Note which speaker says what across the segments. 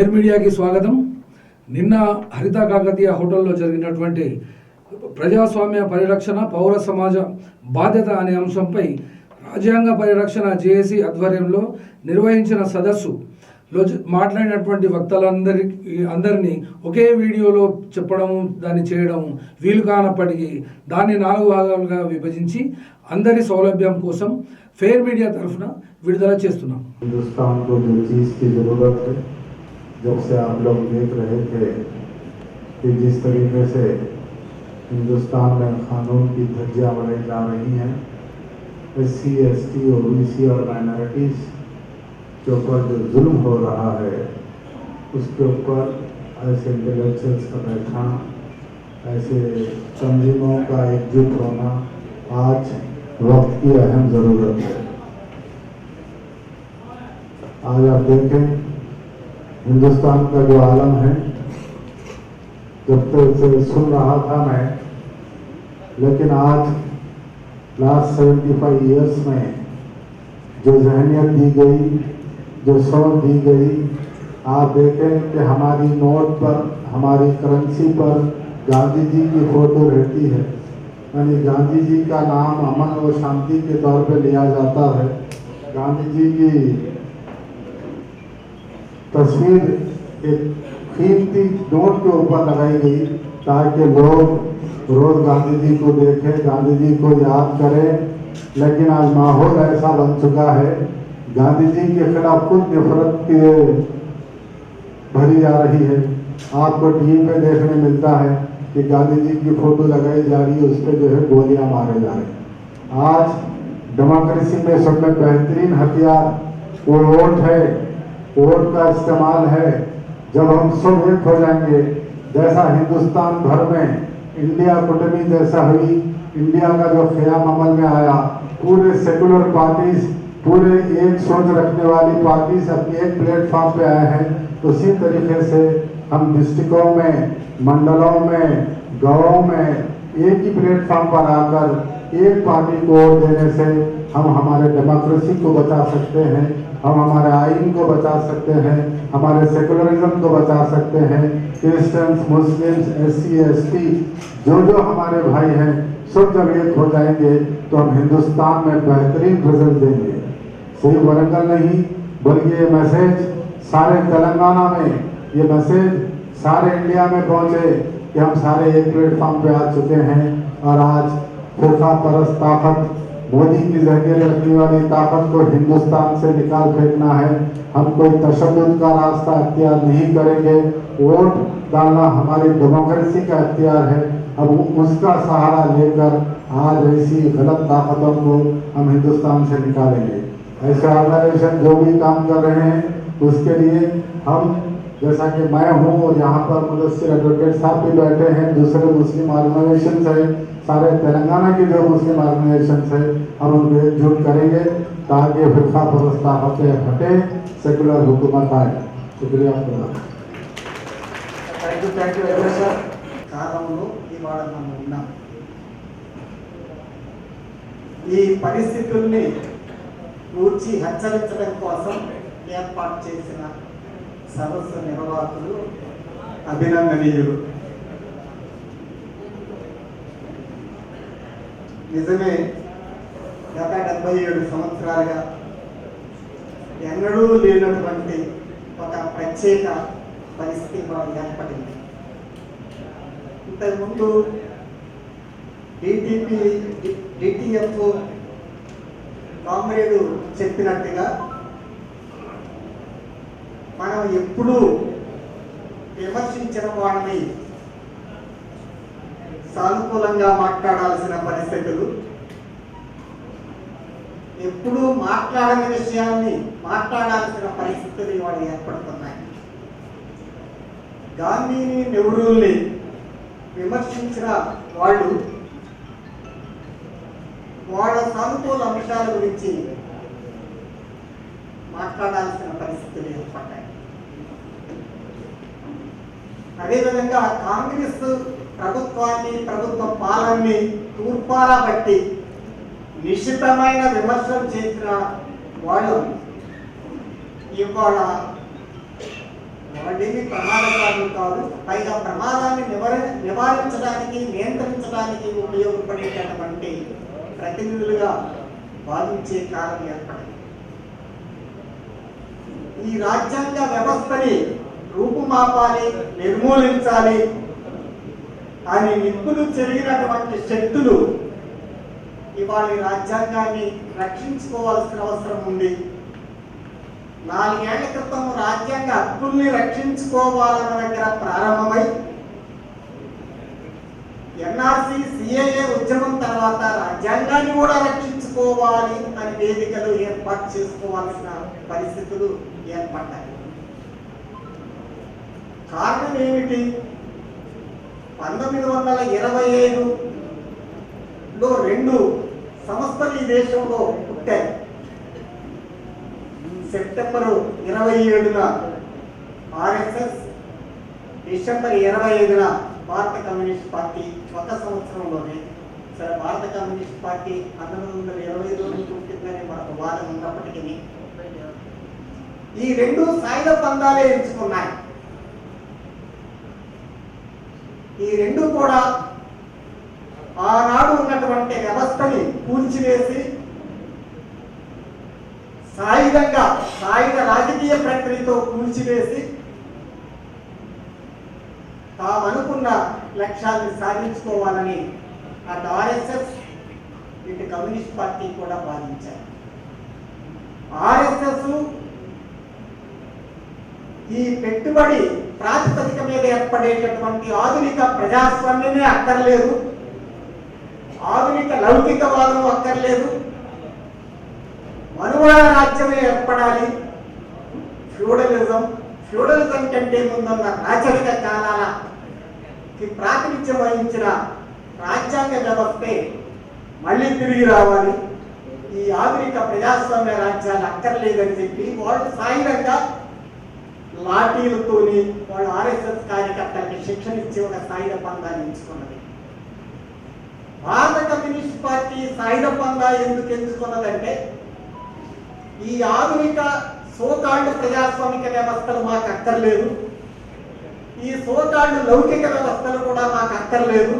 Speaker 1: Fair మీడియాకి స్వాగతం. నిన్న హరిత కాకతీయ హోటల్లో జరిగినటువంటి ప్రజాస్వామ్య పరిరక్షణ పౌర సమాజ బాధ్యత అనే అంశంపై రాజ్యాంగ పరిరక్షణ జేఏసీ ఆధ్వర్యంలో నిర్వహించిన సదస్సు లో మాట్లాడినటువంటి వక్తలందరికీ అందరినీ ఒకే వీడియోలో చెప్పడం దాన్ని చేయడం వీలు కానప్పటికీ దాన్ని నాలుగు భాగాలుగా విభజించి అందరి సౌలభ్యం కోసం ఫేర్ మీడియా తరఫున విడుదల చేస్తున్నాం.
Speaker 2: जब से आप लोग देख रहे थे कि जिस तरीके से हिंदुस्तान में कानून की धज्जियाँ बढ़ाई जा रही हैं S C S T O B C और माइनॉरिटीज़ के ऊपर जो जुल्म हो रहा है, उसके ऊपर ऐसे इंटेलेक्चुअल्स का बैठना, ऐसे तंजीमों का एकजुट होना आज वक्त की अहम ज़रूरत है। आज आप देखें हिंदुस्तान का जो आलम है, जब तक से सुन रहा था मैं, लेकिन आज लास्ट सेवेंटी फाइव ईयर्स में, जो जहनीत दी गई, जो सोच दी गई, आप देखें कि हमारी नोट पर, हमारी करेंसी पर गांधी जी की फ़ोटो रहती है। यानी गांधी जी का नाम अमन और शांति के तौर पे लिया जाता है। गांधी जी की तस्वीर एक कीमती नोट के ऊपर लगाई गई ताकि लोग रोज गांधी जी को देखें, गांधी जी को याद करें। लेकिन आज माहौल ऐसा बन चुका है, गांधी जी के खिलाफ कुछ नफरत के भरी जा रही है। आपको टीवी पे देखने मिलता है कि गांधी जी की फ़ोटो लगाई जा रही है, उस पर जो है गोलियाँ मारे जा रहे हैं। आज डेमोक्रेसी में सबसे बेहतरीन हथियार वो वोट है। वोट का इस्तेमाल है, जब हम सब एक हो जाएँगे। जैसा हिंदुस्तान भर में इंडिया कुटमी जैसा हुई, इंडिया का जो ख्याम अमल में आया, पूरे सेकुलर पार्टीज़, पूरे एक सोच रखने वाली पार्टीज़ अपने एक प्लेटफॉर्म पे आए हैं। उसी तरीके से हम डिस्ट्रिक्टों में, मंडलों में, गाँवों में एक ही प्लेटफॉर्म पर आकर एक पार्टी को देने से हम हमारे डेमोक्रेसी को बचा सकते हैं। हम हमारे आइन को बचा सकते हैं, हमारे सेकुलरिज्म को बचा सकते हैं क्रिश्चियंस मुस्लिम्स एस सी जो जो हमारे भाई हैं, सब जब एक हो जाएँगे तो हम हिंदुस्तान में बेहतरीन रिज़ल्ट देंगे। सिर्फ़ वरंगल नहीं, बल्कि ये मैसेज सारे तेलंगाना में, ये मैसेज सारे इंडिया में पहुँचे कि हम सारे एक प्लेटफॉर्म पे आ चुके हैं, और आज फिरका परस्त ताकत मोदी की जहनीत रखने वाली ताकत को हिंदुस्तान से निकाल फेंकना है। हम कोई तशद का रास्ता अख्तियार नहीं करेंगे। वोट डालना हमारी डेमोक्रेसी का अख्तियार है। अब उसका सहारा लेकर आज ऐसी गलत ताकतों को हम हिंदुस्तान से निकालेंगे। ऐसे ऑर्गेनाइजेशन जो भी काम कर रहे हैं, उसके लिए हम जैसा कि मैं हूँ और यहाँ पर मुदस्सिर एडवोकेट साहब भी बैठे हैं दूसरे मुस्लिम ऑर्गेनाइजेशन है सारे तेलंगाना के जो मुस्लिम ऑर्गेनाइजेशन है हम उनको एकजुट करेंगे ताकि फिरका परस्त ताकतें हटे सेकुलर हुकूमत आए शुक्रिया खुदा
Speaker 3: thank you thank you very sir కాలంలో ఇవాళ మనం ఉన్నాం ఈ పరిస్థితుల్ని కూర్చి హెచ్చరించడం కోసం ఏర్పాటు చేసిన సదస్సు నిర్వాహకులు అభినందనీయులు. నిజమే గత డెబ్బై ఏడు సంవత్సరాలుగా ఎన్నడూ లేనటువంటి ఒక ప్రత్యేక పరిస్థితి మనకు ఏర్పడింది. ఇంతకుముందు డిటిపి డిటిఎఫ్ కామ్రేడు చెప్పినట్టుగా మనం ఎప్పుడూ విమర్శించిన వాడిని సానుకూలంగా మాట్లాడాల్సిన పరిస్థితులు ఎప్పుడూ మాట్లాడని విషయాన్ని మాట్లాడాల్సిన పరిస్థితులు ఇవాళ ఏర్పడుతున్నాయి. గాంధీని నెహ్రూల్ని విమర్శించిన వాళ్ళు వాళ్ళ సానుకూల అంశాల గురించి మాట్లాడాల్సిన పరిస్థితులు ఏర్పడ్డాయి. అదేవిధంగా కాంగ్రెస్ ప్రభుత్వాన్ని ప్రభుత్వ పాలనని తూర్పారా బట్టి నిశితమైన విమర్శలు చేసిన వాళ్ళు ఇవాళ వాళ్ళేమి ప్రమాదకారులు కాదు పైగా ప్రమాదాన్ని నివార నివారించడానికి నియంత్రించడానికి ఉపయోగపడేటటువంటి ప్రతినిధులుగా భావించే కాలం ఏర్పడింది. ఈ రాజ్యాంగ వ్యవస్థని రూపుమాపాలి నిర్మూలించాలి అని నిప్పులు జరిగినటువంటి శక్తులు ఇవాళ రాజ్యాంగాన్ని రక్షించుకోవాల్సిన అవసరం ఉంది. నాలుగేళ్ళ క్రితం రాజ్యాంగ హక్కుల్ని రక్షించుకోవాలన్న దగ్గర ప్రారంభమై ఎన్ఆర్సి సిఏఏ ఉద్యమం తర్వాత రాజ్యాంగాన్ని కూడా రక్షించుకోవాలి అని వేదికలు ఏర్పాటు చేసుకోవాల్సిన పరిస్థితులు ఏర్పడ్డాయి. కారణం ఏమిటి? పంతొమ్మిది వందల ఇరవై ఐదులో రెండు సంస్థలు ఈ దేశంలో పుట్టాయి. సెప్టెంబరు ఇరవై ఏడున ఆర్ఎస్ఎస్ డిసెంబర్ ఇరవై ఐదున భారత కమ్యూనిస్ట్ పార్టీ ఒక సంవత్సరంలోనే సరే భారత కమ్యూనిస్ట్ పార్టీ పంతొమ్మిది వందల ఇరవై ఐదులో పుట్టిందని మనకు వాదన ఉన్నప్పటికీ ఈ రెండు సాయుధ పందాలే ఎంచుకున్నాయి. ఈ రెండు కూడా ఆనాడు ఉన్నటువంటి వ్యవస్థని కూల్చివేసి సాయుధంగా సాయుధ రాజకీయ ప్రక్రియతో కూల్చివేసి తాము అనుకున్న లక్ష్యాన్ని సాధించుకోవాలని అటు ఆర్ఎస్ఎస్ ఇటు కమ్యూనిస్ట్ పార్టీ కూడా భావించారు. ఆర్ఎస్ఎస్ ఈ పెట్టుబడి ప్రాతిపదిక మీద ఏర్పడేటటువంటి ఆధునిక ప్రజాస్వామ్యమే అక్కర్లేదు. ఆధునిక లౌకికవాదం అక్కర్లేదు. మనువాడ రాజ్యమే ఏర్పడాలి. ఫ్యూడలిజం ఫ్యూడలిజం కంటే ముందున్న రాచరిక కాలాలకి ప్రాతినిధ్యం వహించిన రాజ్యాంగ వ్యవస్థే మళ్ళీ తిరిగి రావాలి. ఈ ఆధునిక ప్రజాస్వామ్య రాజ్యాలు అక్కర్లేదని చెప్పి వాళ్ళు సాయిరంగా లాఠీలతోని వాళ్ళు ఆర్ఎస్ఎస్ కార్యకర్తలకి శిక్షణ ఇచ్చే ఒక సాయుధ పందాన్ని ఎంచుకున్నది. భారత కమ్యూనిస్ట్ పార్టీ సాయుధ పందా ఎందుకు ఎంచుకున్నదంటే ఈ ఆధునిక సోకాళ్ళు ప్రజాస్వామిక వ్యవస్థలు మాకు అక్కర్లేదు. ఈ సోకాళ్ళు లౌకిక వ్యవస్థలు కూడా మాకు అక్కర్లేదు.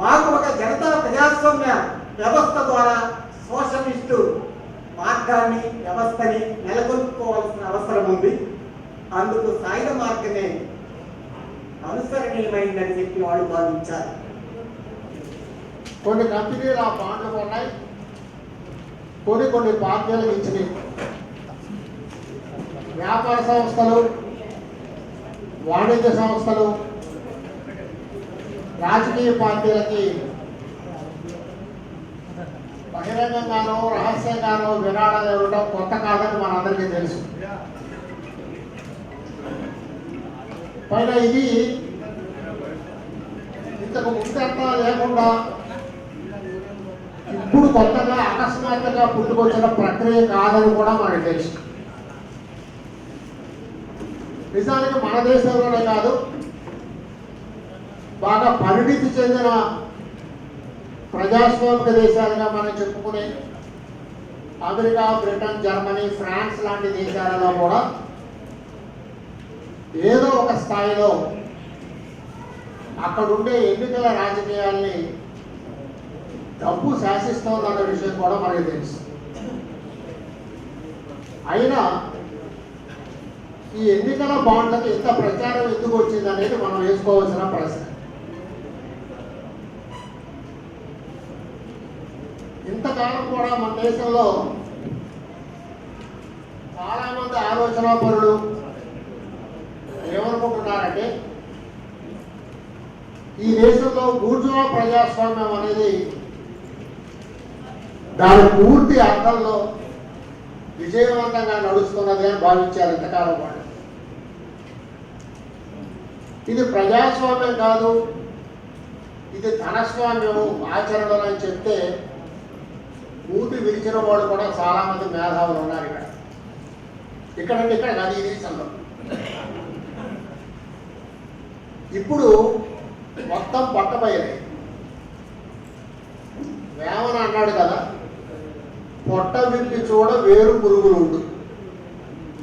Speaker 3: మాకు ఒక జనతా ప్రజాస్వామ్య వ్యవస్థ ద్వారా సోషలిస్టు మార్గాన్ని వ్యవస్థని నెలకొల్పుకోవాల్సిన అవసరం ఉంది. అందుకు సాయుధ మార్గమే అనుసరణీయమైందని చెప్పి వాళ్ళు భావించారు.
Speaker 4: కొన్ని కంపెనీలు ఆ బాండ్లు ఉన్నాయి. కొన్ని కొన్ని పార్టీలకు ఇచ్చినాయి. వ్యాపార సంస్థలు వాణిజ్య సంస్థలు రాజకీయ పార్టీలకి బహిరంగంగానో రహస్యంగానో విరాళాలు ఇవ్వడం కొత్త కాదని మనందరికీ తెలుసు. పైన ఇది ఇంతకు ముందంతా లేకుండా ఇప్పుడు కొత్తగా అకస్మాత్తుగా పుట్టుకొచ్చిన ప్రక్రియ కాదని కూడా మనకు తెలుసు. నిజానికి మన దేశంలోనే కాదు బాగా పరిణితి చెందిన ప్రజాస్వామిక దేశాలుగా మనం చెప్పుకునే అమెరికా బ్రిటన్ జర్మనీ ఫ్రాన్స్ లాంటి దేశాలలో కూడా ఏదో ఒక స్థాయిలో అక్కడుండే ఎన్నికల రాజకీయాల్ని డబ్బు శాసిస్తోందన్న విషయం కూడా మనకి తెలుసు. అయినా ఈ ఎన్నికల బాండ్లకు ఇంత ప్రచారం ఎందుకు వచ్చిందనేది మనం వేసుకోవాల్సిన ప్రశ్న. కాలం కూడా మన దేశంలో చాలా మంది ఆలోచన పరులు ఏమనుకుంటున్నారంటే ఈ దేశంలో బూర్జువా ప్రజాస్వామ్యం అనేది దాని పూర్తి అర్థంలో విజయవంతంగా నడుస్తున్నది అని భావించారు ఇంతకాలం వాళ్ళు. ఇది ప్రజాస్వామ్యం కాదు ఇది ధనస్వామ్యము ఆచరణలు అని చెప్తే మూతి విరిచిన వాళ్ళు కూడా చాలామంది మేధావులు ఉన్నారు ఇక్కడ. ఇక్కడ ఇక్కడ కాదు ఈ దేశంలో ఇప్పుడు మొత్తం పట్టబయలే వేమన అన్నాడు కదా పొట్ట విప్పి చూడ వేరు పురుగులు ఉండు.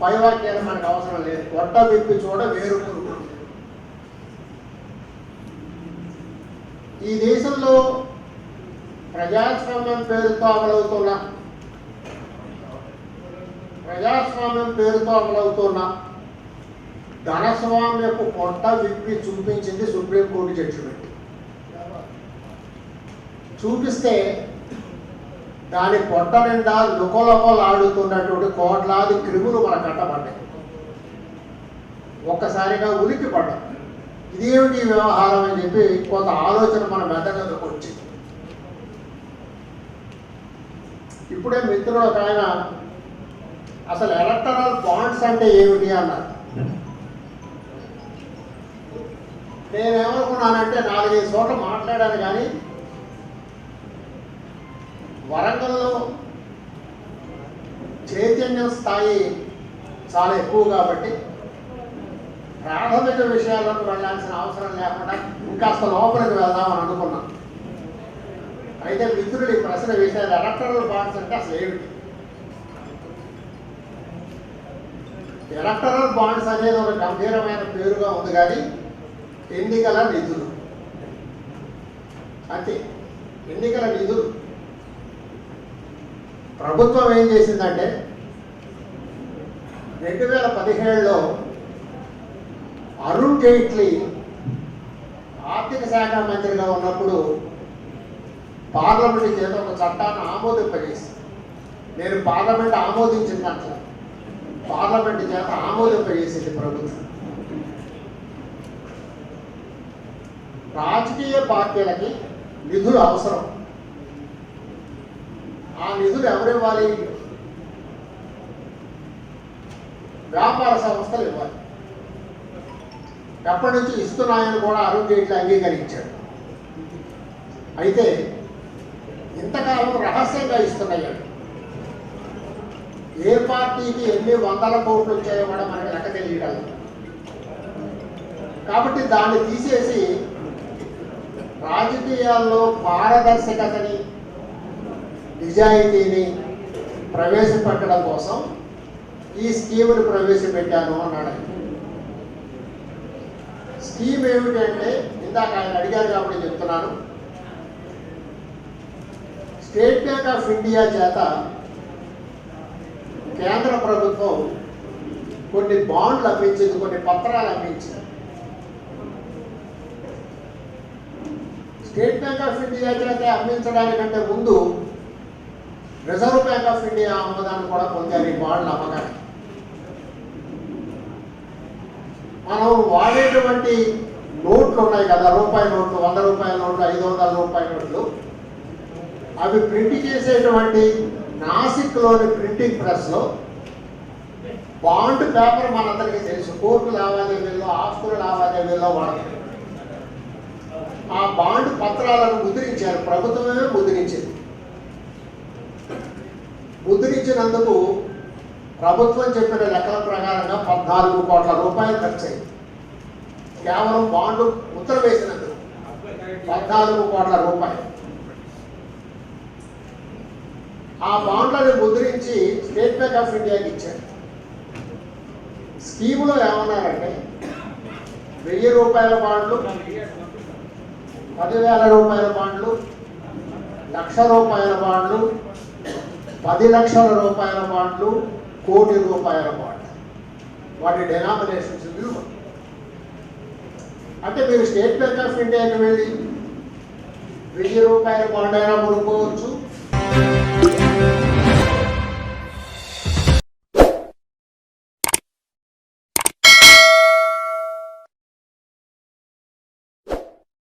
Speaker 3: పై వాక్యాలు మనకు అవసరం లేదు. కొట్ట విప్పి చూడ వేరు పురుగులు ఈ దేశంలో ప్రజాస్వామ్యం పేరుతో అమలవుతున్న. ప్రజాస్వామ్యం పేరుతో అమలవుతున్న ధనస్వామ్యపు పొట్ట విప్పి చూపించింది సుప్రీంకోర్టు జడ్జిమెంట్. చూపిస్తే దాని పొట్ట నిండా లుకలొకలాడుతున్నటువంటి కోట్లాది క్రిములు మన కట్టబడ్డాయి ఒక్కసారిగా ఉలికి పడ్డాం ఇదేమిటి వ్యవహారం అని చెప్పి కొంత ఆలోచన మన మెదడులోకి వచ్చింది. ఇప్పుడే మిత్రుడు ఒక ఆయన అసలు ఎలక్టరల్ బాండ్స్ అంటే ఏమిటి అన్నారు. నేనేమనుకున్నానంటే నాలుగైదు చోట్ల మాట్లాడాను కానీ వరంగల్లో చైతన్యం స్థాయి చాలా ఎక్కువ కాబట్టి ప్రాథమిక విషయాలకు వెళ్ళాల్సిన అవసరం లేకుండా ఇంకాస్త లోపలికి వెళ్దామని అనుకున్నాం అయితే మిత్రులు ఈ ప్రశ్న వేశారు. ఎలక్టరల్ బాండ్స్ అంటే అసలు ఏమిటి? ఎలక్టరల్ బాండ్స్ అనేది ఒక గంభీరమైన పేరుగా ఉంది కానీ ఎన్నికల నిధులు. అంతే. ఎన్నికల నిధులు. ప్రభుత్వం ఏం చేసిందంటే రెండు వేల పదిహేడులో అరుణ్ జైట్లీ ఆర్థిక శాఖ మంత్రిగా ఉన్నప్పుడు పార్లమెంట్ చేత ఒక చట్టాన్ని ఆమోదింపజేసింది నేను పార్లమెంట్ ఆమోదించిన దాంట్లో పార్లమెంట్ చేత ఆమోదింపజేసింది ప్రభుత్వం. రాజకీయ పార్టీలకి నిధులు అవసరం. ఆ నిధులు ఎవరివ్వాలి వ్యాపార సంస్థలు ఇవ్వాలి. ఎప్పటి నుంచి ఇస్తున్నాయని కూడా అరుణ్ జైట్లీ అంగీకరించాడు అయితే ఇంతకాలం రహస్యంగా ఇస్తున్నాయండి ఏ పార్టీకి ఎన్ని వందల కోట్లు వచ్చాయో కూడా మనకి లెక్క తెలియడం కాబట్టి దాన్ని తీసేసి రాజకీయాల్లో పారదర్శకతని నిజాయితీని ప్రవేశపెట్టడం కోసం ఈ స్కీమ్ని ప్రవేశపెట్టాను అన్నాడు స్కీమ్ ఏమిటంటే ఇందాక ఆయన అడిగారు కాబట్టి చెప్తున్నాను. స్టేట్ బ్యాంక్ ఆఫ్ ఇండియా చేత కేంద్ర ప్రభుత్వం కొన్ని బాండ్లు అమ్మించింది కొన్ని పత్రాలు అమ్మించింది. స్టేట్ బ్యాంక్ ఆఫ్ ఇండియా చేత అమ్మించడానికంటే ముందు రిజర్వ్ బ్యాంక్ ఆఫ్ ఇండియా ఆమోదాన్ని కూడా పొందారు ఈ బాండ్ల అమ్మకాన్ని మనం వాడేటువంటి నోట్లు ఉన్నాయి కదా రూపాయి నోట్లు వంద రూపాయల నోట్లు ఐదు వందల రూపాయల నోట్లు. అవి ప్రింట్ చేసేటువంటి నాసిక్లోని ప్రింటింగ్ ప్రెస్లో బాండ్ పేపర్ మనందరికీ తెలుసు. కోర్టు లావాదేవీల్లో ఆస్తుల లావాదేవీల్లో వాడతారు. ఆ బాండ్ పత్రాలను ముద్రించారు. ప్రభుత్వమే ముద్రించింది. ముద్రించినందుకు ప్రభుత్వం చెప్పిన లెక్కల ప్రకారంగా పద్నాలుగు కోట్ల రూపాయలు ఖర్చయింది కేవలం బాండ్ ముద్ర వేసినందుకు పద్నాలుగు కోట్ల రూపాయలు. ఆ బాండ్లను ముద్రించి స్టేట్ బ్యాంక్ ఆఫ్ ఇండియాకి ఇచ్చారు. స్కీములో ఏమన్నారంటే వెయ్యి రూపాయల బాండ్లు పదివేల రూపాయల బాండ్లు లక్ష రూపాయల బాండ్లు పది లక్షల రూపాయల బాండ్లు కోటి రూపాయల బాండ్లు. వాటి డెనామినేషన్స్ విలువ. అంటే మీరు స్టేట్ బ్యాంక్ ఆఫ్ ఇండియాకి వెళ్ళి వెయ్యి రూపాయల బాండ్ అయినా కొనుక్కోవచ్చు Música